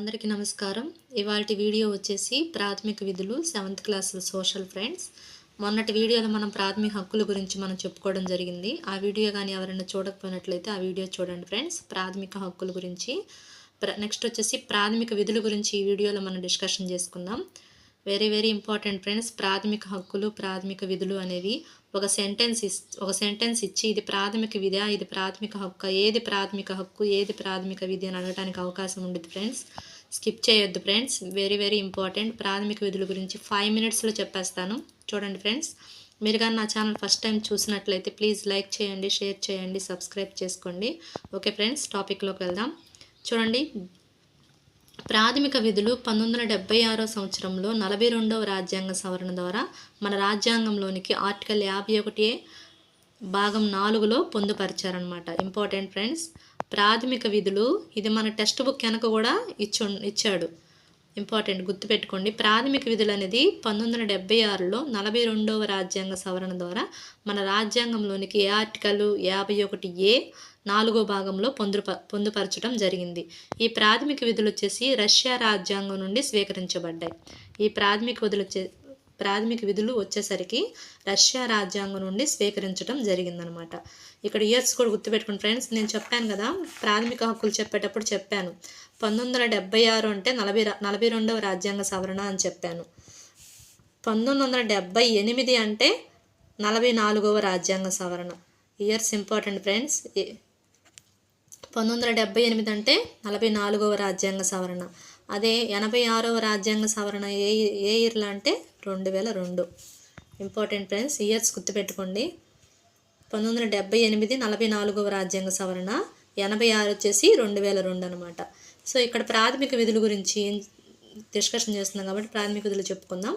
అందరికీ నమస్కారం. ఇవాళ వీడియో వచ్చేసి ప్రాథమిక విధులు సెవెంత్ క్లాస్ సోషల్ ఫ్రెండ్స్. మొన్నటి వీడియోలో మనం ప్రాథమిక హక్కుల గురించి మనం చెప్పుకోవడం జరిగింది. ఆ వీడియో కానీ ఎవరైనా చూడకపోయినట్లయితే ఆ వీడియో చూడండి ఫ్రెండ్స్. ప్రాథమిక హక్కుల గురించి. నెక్స్ట్ వచ్చేసి ప్రాథమిక విధుల గురించి ఈ వీడియోలో మనం డిస్కషన్ చేసుకుందాం. Very very important friends. ప్రాథమిక హక్కులు ప్రాథమిక విధులు అనేవి ఒక సెంటెన్స్ ఇస్ ఒక సెంటెన్స్ ఇచ్చి ఇది ప్రాథమిక విద్య ఇది ప్రాథమిక హక్కు ఏది ప్రాథమిక హక్కు ఏది ప్రాథమిక విద్య అని అడగడానికి అవకాశం ఉండదు ఫ్రెండ్స్ స్కిప్ చేయొద్దు ఫ్రెండ్స్ వెరీ వెరీ ఇంపార్టెంట్ ప్రాథమిక విధుల గురించి ఫైవ్ మినిట్స్లో చెప్పేస్తాను. చూడండి ఫ్రెండ్స్ మీరు కానీ నా ఛానల్ ఫస్ట్ టైం చూసినట్లయితే ప్లీజ్ లైక్ చేయండి షేర్ చేయండి సబ్స్క్రైబ్ చేసుకోండి. ఓకే ఫ్రెండ్స్ టాపిక్లోకి వెళ్దాం. చూడండి ప్రాథమిక విధులు పంతొమ్మిది వందల డెబ్బై ఆరో సంవత్సరంలో నలభై రెండవ రాజ్యాంగ సవరణ ద్వారా మన రాజ్యాంగంలోనికి ఆర్టికల్ యాభై ఒకటి భాగం నాలుగులో పొందుపరిచారనమాట ఇంపార్టెంట్ ఫ్రెండ్స్ ప్రాథమిక విధులు ఇది మన టెక్స్ట్ బుక్ వెనక కూడా ఇచ్చు ఇచ్చాడు. ఇంపార్టెంట్ గుర్తుపెట్టుకోండి ప్రాథమిక విధులు అనేది పంతొమ్మిది వందల డెబ్బై ఆరులో నలభై రెండవ రాజ్యాంగ సవరణ ద్వారా మన రాజ్యాంగంలోనికి ఏ ఆర్టికల్ యాభై ఒకటి ఏ నాలుగో భాగంలో పొందుప పొందుపరచడం జరిగింది. ఈ ప్రాథమిక విధులు వచ్చేసి రష్యా రాజ్యాంగం నుండి స్వీకరించబడ్డాయి. ఈ ప్రాథమిక విధులు వచ్చే ప్రాథమిక విధులు వచ్చేసరికి రష్యా రాజ్యాంగం నుండి స్వీకరించడం జరిగిందనమాట. ఇక్కడ ఇయర్స్ కూడా గుర్తుపెట్టుకుని ఫ్రెండ్స్ నేను చెప్పాను కదా ప్రాథమిక హక్కులు చెప్పేటప్పుడు చెప్పాను. పంతొమ్మిది వందల డెబ్బై ఆరు అంటే నలభై నలభై రెండవ రాజ్యాంగ సవరణ అని చెప్పాను. పంతొమ్మిది వందల డెబ్బై ఎనిమిది అంటే నలభై నాలుగవ రాజ్యాంగ సవరణ. ఇయర్స్ ఇంపార్టెంట్ ఫ్రెండ్స్ పంతొమ్మిది వందల డెబ్బై ఎనిమిది అంటే నలభై నాలుగవ రాజ్యాంగ సవరణ. అదే ఎనభై ఆరవ రాజ్యాంగ సవరణ ఏ ఏ ఇయర్లో అంటే రెండు వేల రెండు. ఇంపార్టెంట్ ఫ్రెండ్స్ ఇయర్స్ గుర్తుపెట్టుకోండి. పంతొమ్మిది వందల డెబ్బై ఎనిమిది నలభై నాలుగవ రాజ్యాంగ సవరణ ఎనభై ఆరు వచ్చేసి రెండు వేల రెండు అనమాట సో ఇక్కడ ప్రాథమిక విధుల గురించి డిస్కషన్ చేస్తున్నాం కాబట్టి ప్రాథమిక విధులు చెప్పుకుందాం.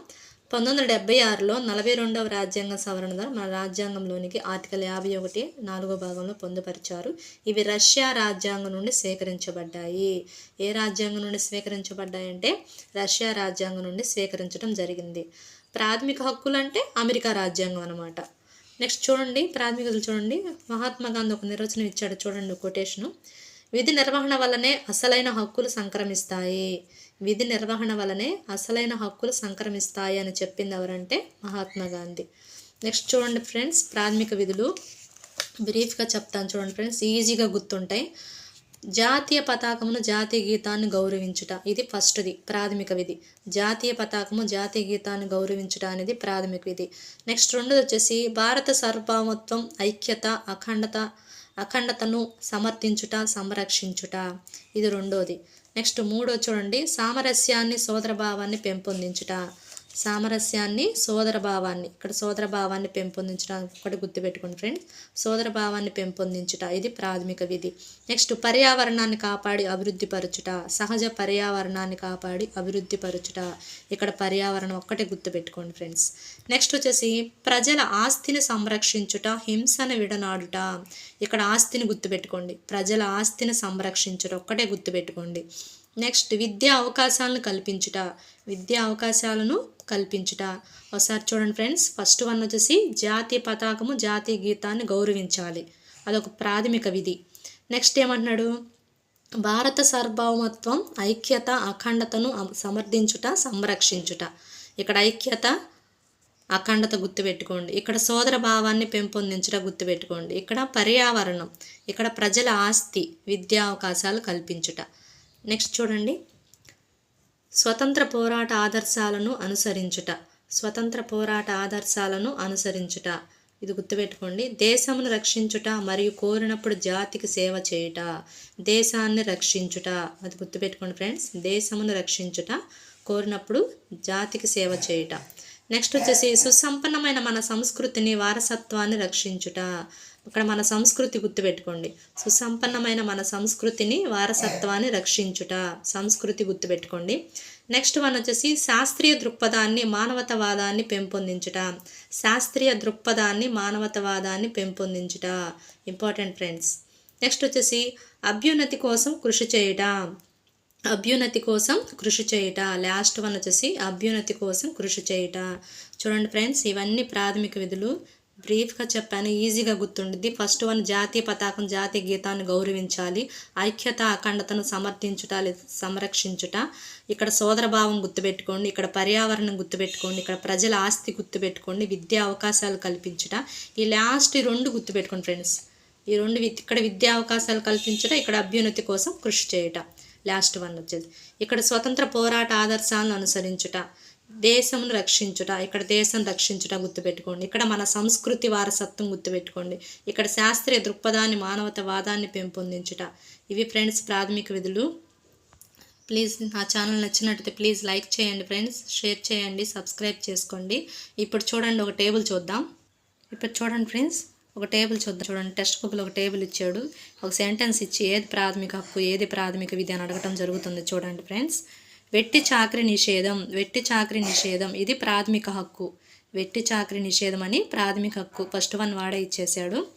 పంతొమ్మిది వందల డెబ్బై ఆరులో నలభై రెండవ రాజ్యాంగ సవరణ ద్వారా మన రాజ్యాంగంలోనికి ఆర్టికల్ యాభై ఒకటి నాలుగో భాగంలో పొందుపరిచారు. ఇవి రష్యా రాజ్యాంగం నుండి స్వీకరించబడ్డాయి. ఏ రాజ్యాంగం నుండి స్వీకరించబడ్డాయి అంటే రష్యా రాజ్యాంగం నుండి స్వీకరించడం జరిగింది. ప్రాథమిక హక్కులు అంటే అమెరికా రాజ్యాంగం అనమాట నెక్స్ట్ చూడండి ప్రాథమికతలు చూడండి. మహాత్మా గాంధీ ఒక నిర్వచనం ఇచ్చాడు చూడండి కొటేషను విధి నిర్వహణ వల్లనే అసలైన హక్కులు సంక్రమిస్తాయి. విధి నిర్వహణ వలనే అసలైన హక్కులు సంక్రమిస్తాయి అని చెప్పింది ఎవరంటే మహాత్మా గాంధీ. నెక్స్ట్ చూడండి ఫ్రెండ్స్ ప్రాథమిక విధులు. బ్రీఫ్గా చెప్తాను చూడండి ఫ్రెండ్స్ ఈజీగా గుర్తుంటాయి. జాతీయ పతాకమును జాతీయ గీతాన్ని గౌరవించుట ఇది ఫస్ట్ది ప్రాథమిక విధి. జాతీయ పతాకము జాతీయ గీతాన్ని గౌరవించుట అనేది ప్రాథమిక విధి. నెక్స్ట్ రెండోది వచ్చేసి భారత సార్వభౌమత్వం ఐక్యత అఖండత అఖండతను సమర్థించుట సంరక్షించుట. ఇది రెండోది. నెక్స్ట్ మూడో చూడండి సామరస్యాన్ని సోదరభావాన్ని పెంపొందించుట. సామరస్యాన్ని సోదర భావాన్ని. ఇక్కడ సోదర భావాన్ని పెంపొందించడం ఒకటి గుర్తుపెట్టుకోండి ఫ్రెండ్స్. సోదర భావాన్ని పెంపొందించుట ఇది ప్రాథమిక విధి. నెక్స్ట్ పర్యావరణాన్ని కాపాడి అభివృద్ధి పరచుట సహజ పర్యావరణాన్ని కాపాడి అభివృద్ధి పరచుట ఇక్కడ పర్యావరణం ఒక్కటే గుర్తుపెట్టుకోండి ఫ్రెండ్స్. నెక్స్ట్ వచ్చేసి ప్రజల ఆస్తిని సంరక్షించుట హింసను విడనాడుట. ఇక్కడ ఆస్తిని గుర్తుపెట్టుకోండి. ప్రజల ఆస్తిని సంరక్షించుట ఒక్కటే గుర్తుపెట్టుకోండి. నెక్స్ట్ విద్యా అవకాశాలను కల్పించుట. విద్యా అవకాశాలను కల్పించుట. ఒకసారి చూడండి ఫ్రెండ్స్ ఫస్ట్ వన్ వచ్చేసి జాతీయ పతాకము జాతీయ గీతాన్ని గౌరవించాలి. అదొక ప్రాథమిక విధి. నెక్స్ట్ ఏమంటున్నాడు? భారత సార్వభౌమత్వం ఐక్యత అఖండతను సమర్థించుట సంరక్షించుట. ఇక్కడ ఐక్యత అఖండత గుర్తుపెట్టుకోండి. ఇక్కడ సోదర భావాన్ని పెంపొందించడం గుర్తుపెట్టుకోండి. ఇక్కడ పర్యావరణం ఇక్కడ ప్రజల ఆస్తి విద్యా అవకాశాలు కల్పించుట. నెక్స్ట్ చూడండి. స్వతంత్ర పోరాట ఆదర్శాలను అనుసరించుట. స్వతంత్ర పోరాట ఆదర్శాలను అనుసరించుట. ఇది గుర్తుపెట్టుకోండి. దేశమును రక్షించుట మరియు కోరినప్పుడు జాతికి సేవ చేయుట. దేశాన్ని రక్షించుట. అది గుర్తుపెట్టుకోండి ఫ్రెండ్స్. దేశమును రక్షించుట కోరినప్పుడు జాతికి సేవ చేయుట. నెక్స్ట్ వచ్చేసి సుసంపన్నమైన మన సంస్కృతిని వారసత్వాన్ని రక్షించుట. ఇక్కడ మన సంస్కృతి గుర్తుపెట్టుకోండి. సుసంపన్నమైన మన సంస్కృతిని వారసత్వాన్ని రక్షించుట. సంస్కృతి గుర్తుపెట్టుకోండి. నెక్స్ట్ వన్ వచ్చేసి శాస్త్రీయ దృక్పథాన్ని మానవతవాదాన్ని పెంపొందించుట. శాస్త్రీయ దృక్పథాన్ని మానవతవాదాన్ని పెంపొందించుట. Important friends. నెక్స్ట్ వచ్చేసి అభ్యున్నతి కోసం కృషి చేయుట. అభ్యున్నతి కోసం కృషి చేయుట. లాస్ట్ వన్ వచ్చేసి అభ్యున్నతి కోసం కృషి చేయుట. చూడండి ఫ్రెండ్స్ ఇవన్నీ ప్రాథమిక విధులు. బ్రీఫ్గా చెప్పాను ఈజీగా గుర్తుండిద్ది. ఫస్ట్ వన్ జాతీయ పతాకం జాతీయ గీతాన్ని గౌరవించాలి. ఐక్యత అఖండతను సమర్థించుట లేదా సంరక్షించుట. ఇక్కడ సోదరభావం గుర్తుపెట్టుకోండి ఇక్కడ పర్యావరణం గుర్తుపెట్టుకోండి ఇక్కడ ప్రజల ఆస్తి గుర్తుపెట్టుకోండి విద్యా అవకాశాలు కల్పించుట. ఈ లాస్ట్ ఈ రెండు గుర్తుపెట్టుకోండి ఫ్రెండ్స్. ఈ రెండు ఇక్కడ విద్యా అవకాశాలు కల్పించుట ఇక్కడ అభ్యున్నతి కోసం కృషి చేయుట. లాస్ట్ వన్ వచ్చేది. ఇక్కడ స్వతంత్ర పోరాట ఆదర్శాలను అనుసరించుట. దేశంను రక్షించుట ఇక్కడ దేశం రక్షించుట గుర్తుపెట్టుకోండి. ఇక్కడ మన సంస్కృతి వారసత్వం గుర్తుపెట్టుకోండి. ఇక్కడ శాస్త్రీయ దృక్పథాన్ని మానవతావాదాన్ని పెంపొందించుట. ఇవి ఫ్రెండ్స్ ప్రాథమిక విధులు. ప్లీజ్ నా ఛానల్ నచ్చినట్టయితే ప్లీజ్ లైక్ చేయండి ఫ్రెండ్స్ షేర్ చేయండి సబ్స్క్రైబ్ చేసుకోండి. ఇప్పుడు చూడండి ఒక టేబుల్ చూద్దాం. ఇప్పుడు చూడండి ఫ్రెండ్స్ ఒక టేబుల్ చూద్దాం. చూడండి టెక్స్ట్ బుక్లో ఒక టేబుల్ ఇచ్చాడు. ఒక సెంటెన్స్ ఇచ్చి ఏది ప్రాథమిక హక్కు ఏది ప్రాథమిక విధి అని అడగటం జరుగుతుంది. చూడండి ఫ్రెండ్స్. వెట్టి చాకరి నిషేధం వెట్టి చాకరి నిషేధం. ఇది ప్రాథమిక హక్కు. వెట్టి చాకరి నిషేధం అని ప్రాథమిక హక్కు. ఫస్ట్ వన్ వాడే ఇచ్చేసాడు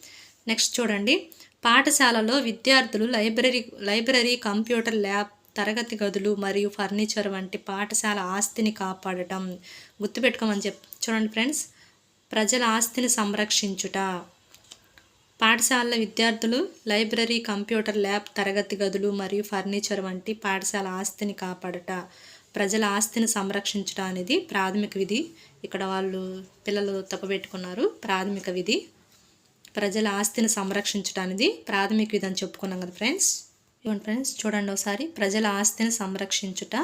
నెక్స్ట్ చూడండి. పాఠశాలలో విద్యార్థులు లైబ్రరీ లైబ్రరీ కంప్యూటర్ ల్యాబ్ తరగతి గదులు మరియు ఫర్నిచర్ వంటి పాఠశాల ఆస్తిని కాపాడటం. గుర్తుపెట్టుకోమని చెప్ చూడండి ఫ్రెండ్స్. ప్రజల ఆస్తిని సంరక్షించుట. పాఠశాలల విద్యార్థులు లైబ్రరీ కంప్యూటర్ ల్యాబ్ తరగతి గదులు మరియు ఫర్నిచర్ వంటి పాఠశాల ఆస్తిని కాపాడట ప్రజల ఆస్తిని సంరక్షించడం అనేది ప్రాథమిక విధి. ఇక్కడ వాళ్ళు పిల్లలు తప్పబెట్టుకున్నారు. ప్రాథమిక విధి. ప్రజల ఆస్తిని సంరక్షించడం అనేది ప్రాథమిక విధి అని చెప్పుకున్నాం కదా ఫ్రెండ్స్. ఇవ్వండి ఫ్రెండ్స్ చూడండి ఒకసారి. ప్రజల ఆస్తిని సంరక్షించుట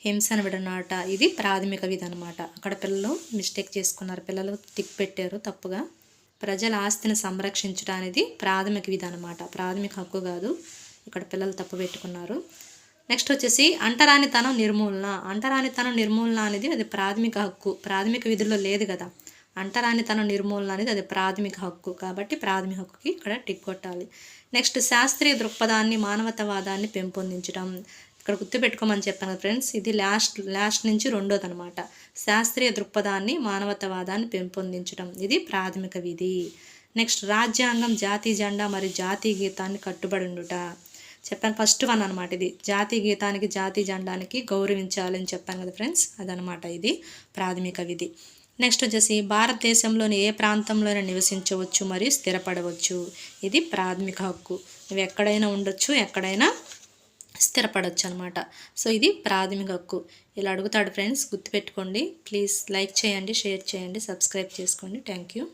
హింసను విడనాట ఇది ప్రాథమిక విధి అనమాట అక్కడ పిల్లలు మిస్టేక్ చేసుకున్నారు. పిల్లలు టిక్ పెట్టారు తప్పుగా. ప్రజల ఆస్తిని సంరక్షించడం అనేది ప్రాథమిక విధి అనమాట ప్రాథమిక హక్కు కాదు. ఇక్కడ పిల్లలు తప్పు పెట్టుకున్నారు. నెక్స్ట్ వచ్చేసి అంటరానితనం నిర్మూలన. అంటరానితనం నిర్మూలన అనేది అది ప్రాథమిక హక్కు. ప్రాథమిక విధుల్లో లేదు కదా. అంటరానితనం నిర్మూలన అనేది అది ప్రాథమిక హక్కు. కాబట్టి ప్రాథమిక హక్కుకి ఇక్కడ టిక్ కొట్టాలి. నెక్స్ట్ శాస్త్రీయ దృక్పథాన్ని మానవతావాదాన్ని పెంపొందించడం ఇక్కడ గుర్తుపెట్టుకోమని చెప్పాను కదా ఫ్రెండ్స్ ఇది లాస్ట్ లాస్ట్ నుంచి రెండోది అనమాట శాస్త్రీయ దృక్పథాన్ని మానవతావాదాన్ని పెంపొందించడం. ఇది ప్రాథమిక విధి. నెక్స్ట్ రాజ్యాంగం జాతీయ జెండా మరియు జాతీయ గీతాన్ని కట్టుబడి ఉండుట చెప్పాను ఫస్ట్ వన్ అనమాట ఇది. జాతీయ గీతానికి జాతీయ జెండానికి గౌరవించాలని చెప్పాను కదా ఫ్రెండ్స్ అదనమాట ఇది ప్రాథమిక విధి. నెక్స్ట్ వచ్చేసి భారతదేశంలోని ఏ ప్రాంతంలోనే నివసించవచ్చు మరియు స్థిరపడవచ్చు. ఇది ప్రాథమిక హక్కు. నువ్వు ఎక్కడైనా ఉండొచ్చు ఎక్కడైనా స్థిరపడవచ్చు అనమాట సో ఇది ప్రాథమిక హక్కు. ఇలా అడుగుతాడు ఫ్రెండ్స్ గుర్తుపెట్టుకోండి. ప్లీజ్ లైక్ చేయండి షేర్ చేయండి సబ్స్క్రైబ్ చేసుకోండి. Thank you.